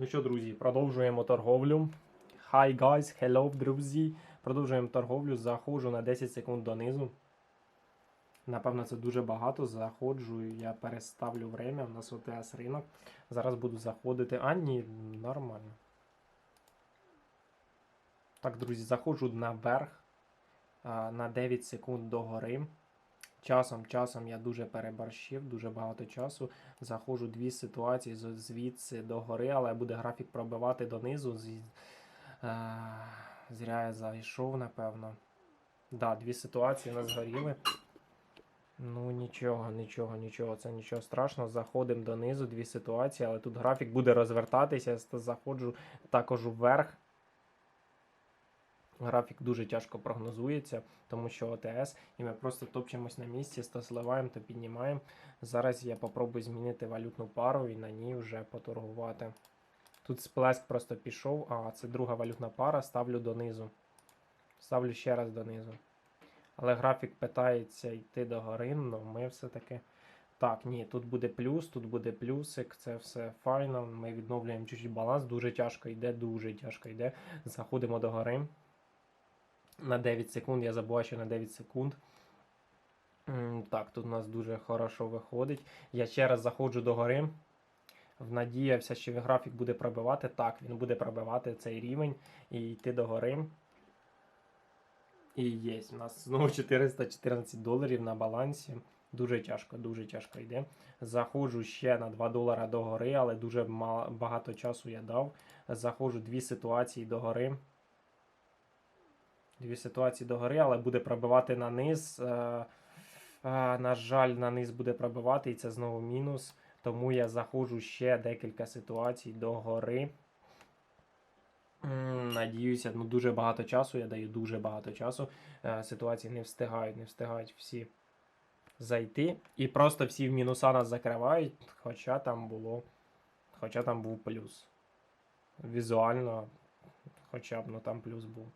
Ну що, друзі, продовжуємо торговлю. Hi guys, hello, друзі. Продовжуємо торговлю. Заходжу на 10 секунд донизу. Напевно, це дуже багато. Заходжу, я переставлю время. У нас ОТС ринок. Зараз буду заходити. А, ні, нормально. Так, друзі, заходжу наверх на 9 секунд догори. Часом, часом я дуже переборщив, дуже багато часу. Заходжу дві ситуації звідси до гори, але буде графік пробивати донизу. Е, зря я зайшов, напевно. Да, дві ситуації нас згоріли. Ну, нічого, нічого, нічого, це нічого страшного. Заходимо донизу, дві ситуації, але тут графік буде розвертатися. Я заходжу також вверх. Графік дуже тяжко прогнозується, тому що ОТС, і ми просто топчемось на місці, то сливаємо, то піднімаємо. Зараз я попробую змінити валютну пару і на ній вже поторгувати. Тут сплеск просто пішов, а це друга валютна пара, ставлю донизу. Ставлю ще раз донизу. Але графік питається йти до гори, але ми все-таки. Так, ні, тут буде плюс, тут буде плюсик, це все файно. Ми відновлюємо чуть-чуть баланс, дуже тяжко йде, дуже тяжко йде. Заходимо до гори. На 9 секунд, я забуваю, що на 9 секунд. Так, тут у нас дуже хорошо виходить. Я ще раз заходжу до гори. Надіявся, що графік буде пробивати. Так, він буде пробивати цей рівень і йти до гори. І є. У нас знову 414 доларів на балансі. Дуже тяжко, дуже тяжко йде. Заходжу ще на 2 долара до гори, але дуже багато часу я дав. Заходжу дві ситуації до гори. Дві ситуації до гори, але буде пробивати на низ. Е, е, на жаль, на низ буде пробивати, і це знову мінус. Тому я заходжу ще декілька ситуацій до гори. М, Надіюся, ну дуже багато часу. Я даю дуже багато часу. Е, Ситуації не встигають, не встигають всі зайти. І просто всі в мінуса нас закривають, хоча там було. Хоча там був плюс. Візуально, хоча б ну там плюс був.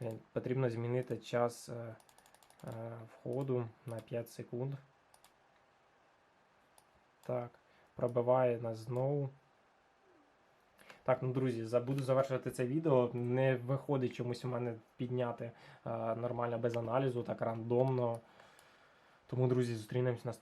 Блін, Потрібно змінити час е, е, входу на 5 секунд. Так, пробиває нас знову. Так, ну друзі, забуду завершити це відео. Не виходить чомусь у мене підняти е, нормально без аналізу, так рандомно. Тому, друзі, зустрінемось наступного.